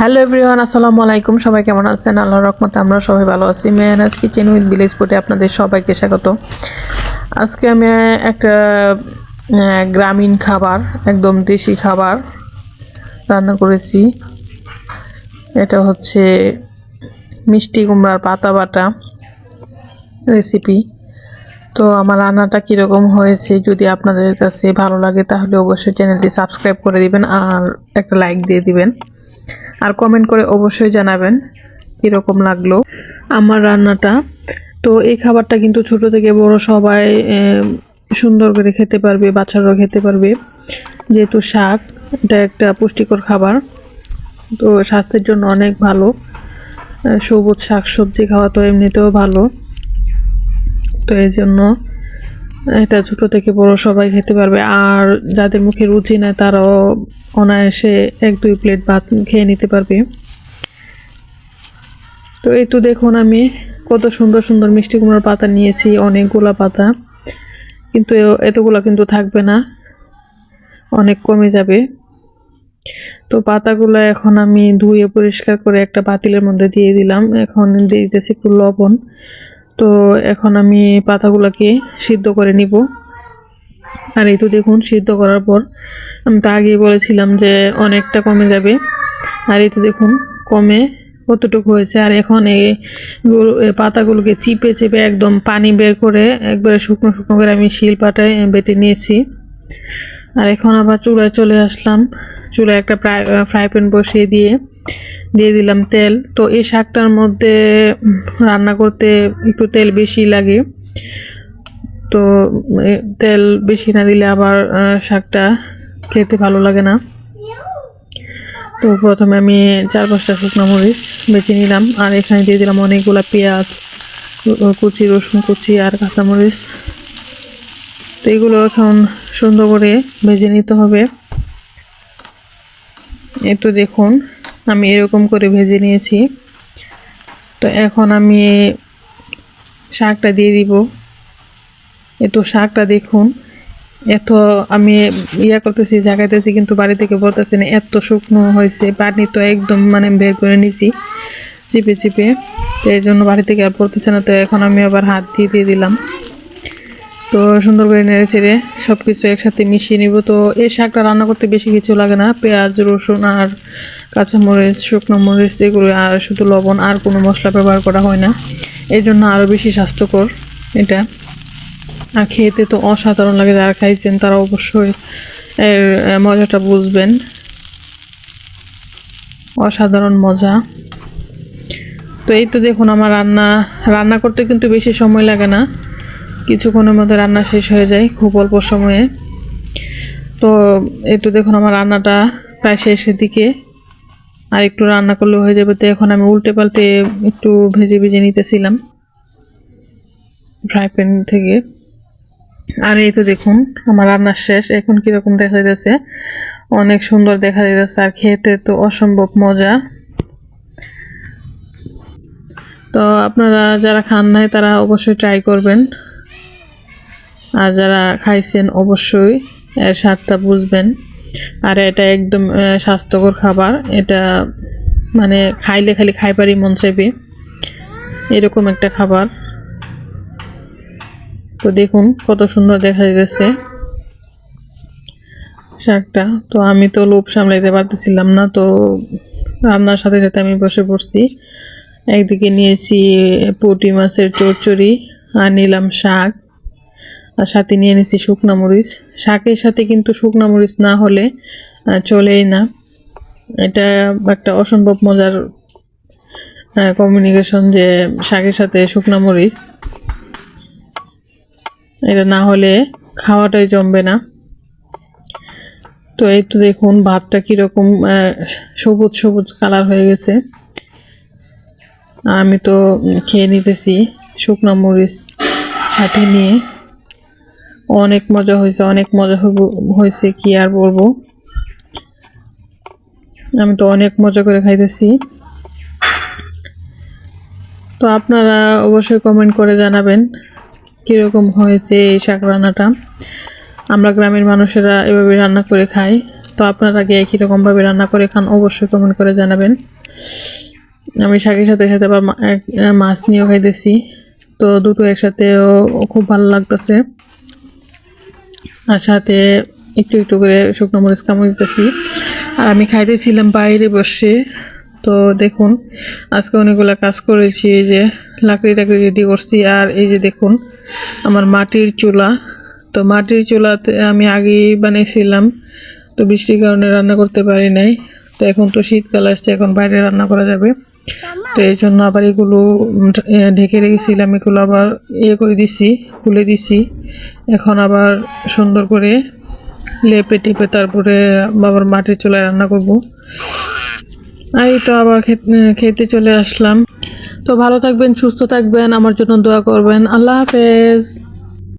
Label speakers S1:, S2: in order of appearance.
S1: Hello everyone আসসালামু আলাইকুম। সবাই কেমন আছেন? আল্লাহর রহমতে আমরা সবাই ভালো আছি। মেহনাজ কিচেন উইথ ভিলেজ ফুডে আপনাদের সবাইকে স্বাগত। আজকে আমি একটা গ্রামীণ খাবার, একদম দেশি খাবার রান্না করেছি। এটা হচ্ছে মিষ্টি কুমড়ার পাতা বাটা রেসিপি তো আমার রান্নাটা কীরকম হয়েছে যদি আপনাদের কাছে ভালো লাগে তাহলে অবশ্যই চ্যানেলটি সাবস্ক্রাইব করে দিবেন আর একটা লাইক দিয়ে দিবেন। আর কমেন্ট করে অবশ্যই জানাবেন কীরকম লাগল। আমার রান্নাটা। তো এই খাবারটা কিন্তু ছোট থেকে বড় সবাই সুন্দর করে খেতে পারবে, বাচ্চারাও খেতে পারবে। যেহেতু শাক, এটা একটা পুষ্টিকর খাবার। তো স্বাস্থ্যের জন্য অনেক ভালো। সবুজ শাক সবজি খাওয়া তো এমনিতেও ভালো। তো এই জন্য এটা ছোট থেকে বড় সবাই খেতে পারবে। আর যাদের মুখে রুচি নেই, তারাও অনায়াসে এক, দুই প্লেট ভাত খেয়ে নিতে পারবে। তো এই তো দেখুন আমি কত সুন্দর সুন্দর মিষ্টি কুমড়োর পাতা নিয়েছি, অনেকগুলা পাতা। কিন্তু এতগুলা কিন্তু থাকবে না, অনেক কমে যাবে। তো পাতাগুলো এখন আমি ধুয়ে পরিষ্কার করে একটা পাতিলের মধ্যে দিয়ে দিলাম। এখন দিতেছি একটু লবণ। তো এখন আমি পাতাগুলোকে সিদ্ধ করে নিব। আর এই তো দেখুন, সিদ্ধ করার পর আমি তো আগেই বলেছিলাম যে অনেকটা কমে যাবে। আর এই তো দেখুন, কমে কতটুকু হয়েছে। আর এখন এই পাতাগুলোকে চিপে চেপে একদম পানি বের করে একবারে শুকনো শুকনো করে আমি শিল পাটায় বেটে নিয়েছি। আর এখন আবার চুলায় চলে আসলাম। চুলায় একটা ফ্রাই ফ্রাই প্যান বসিয়ে দিয়ে দিয়ে দিলাম তেল। তো এই শাকটার মধ্যে রান্না করতে একটু তেল বেশি লাগে। তো তেল বেশি না দিলে আবার শাকটা খেতে ভালো লাগে না। তো প্রথমে আমি চার পাঁচটা শুকনো মরিচ বেছে নিলাম। আর এখানে দিয়ে দিলাম অনেকগুলা পেঁয়াজ কুচি, রসুন কুচি আর কাঁচামরিচ তো এগুলো এখন সুন্দর করে ভেজে নিতে হবে। তো দেখুন। আমি এরকম করে ভেজে নিয়েছি। তো এখন আমি শাকটা দিয়ে দিব। এ তো শাকটা দেখুন। এত আমি ইয়া করতেছি, জাগাইতেছি, কিন্তু বাড়ি থেকে বলতেছি না, এত শুকনো হয়েছে। পানি তো একদম মানে বের করে নিছি চিপে চিপে। তো এই জন্য বাড়ি থেকে আর পড়তেছে না। তো এখন আমি আবার হাত দিয়ে দিয়ে দিলাম। তো সুন্দর করে নেড়ে চেড়ে সব কিছু একসাথে মিশিয়ে নিব। তো এই শাকটা রান্না করতে বেশি কিছু লাগে না। পেঁয়াজ, রসুন আর কাঁচামরিচ, শুকনো মরিচ এগুলো আর শুধু লবণ আর কোনো মশলা ব্যবহার করা হয় না। এই জন্য আরও বেশি স্বাস্থ্যকর এটা। আর খেতে তো অসাধারণ লাগে যারা খাইছেন, তারা অবশ্যই এর মজাটা বুঝবেন। অসাধারণ মজা। তো এই তো দেখুন, আমার রান্না রান্না করতে কিন্তু বেশি সময় লাগে না। কিছুক্ষণের মধ্যে রান্না শেষ হয়ে যায় খুব অল্প সময়ে। তো একটু দেখুন আমার রান্নাটা প্রায় শেষের দিকে। আর একটু রান্না করলে হয়ে যাবে। তো এখন আমি উল্টে পাল্টে একটু ভেজে ভেজে নিতেছিলাম ফ্রাই প্যান থেকে। আর এই তো দেখুন আমার রান্না শেষ। এখন কীরকম দেখা যাচ্ছে অনেক সুন্দর দেখা যাচ্ছে আর খেতে তো অসম্ভব মজা। তো আপনারা যারা খান নাই তারা অবশ্যই ট্রাই করবেন। আর যারা খাইছেন অবশ্যই এর স্বাদটা বুঝবেন। আর এটা একদম স্বাস্থ্যকর খাবার। এটা মানে খাইলে খালি খাইবারই মন চাইবে। এরকম একটা খাবার। তো দেখুন কত সুন্দর দেখা যাচ্ছে শাকটা। তো আমি তো লোভ সামলাইতে পারতেছিলাম না, তো রান্নার সাথে সাথে আমি বসে পড়ছি। একদিকে নিয়েছি পুঁটি মাছের চচ্চড়ি, আর নিলাম শাক। আর সাথে নিয়ে নিয়েছি শুকনো মরিচ। শাকের সাথে কিন্তু শুকনো মরিচ না হলে চলেই না। এটা একটা অসম্ভব মজার কমিউনিকেশন যে শাকের সাথে শুকনো মরিচ। এটা না হলে খাওয়াটাই জমবে না। তো এই তো দেখুন, ভাতটা কীরকম সবুজ সবুজ কালার হয়ে গেছে। আমি তো খেয়ে নিতেছি শুকনো মরিচ সাথে নিয়ে। অনেক মজা হয়েছে, অনেক মজা হয়েছে, কি আর বলব? আমি তো অনেক মজা করে খাইতেছি। তো আপনারা অবশ্যই কমেন্ট করে জানাবেন কীরকম হয়েছে এই শাক রান্নাটা। আমরা গ্রামের মানুষেরা এভাবে রান্না করে খাই। তো আপনারা গিয়ে কীরকমভাবে রান্না করে খান অবশ্যই কমেন্ট করে জানাবেন। আমি শাকের সাথে সাথে আবার মাছ নিয়েও খাইতেছি। তো দুটো একসাথেও খুব ভালো লাগতেছে। আর সাথে একটু একটু করে শুকনো মরিচ কামড় দিতেছি। আর আমি খাইতেছিলাম বাইরে বসে। তো দেখুন, আজকে অনেকগুলো কাজ করেছি, এই যে লাকড়ি টাকড়ি রেডি করছি। আর এই যে দেখুন, আমার মাটির চুলা। তো মাটির চুলাতে আমি আগেই বানিয়েছিলাম, তো বৃষ্টির কারণে রান্না করতে পারি নাই। তো এখন তো শীতকাল আসছে, এখন বাইরে রান্না করা যাবে। তো এই জন্য আবার এগুলো ঢেকে রেখেছিলাম, এগুলো আবার ইয়ে করে দিছি, খুলে দিছি। এখন আবার সুন্দর করে লেপে টিপে তারপরে আবার মাটির চুলায় রান্না করব। এই তো আবার খেতে চলে আসলাম। তো ভালো থাকবেন, সুস্থ থাকবেন, আমার জন্য দোয়া করবেন। আল্লাহ হাফেজ।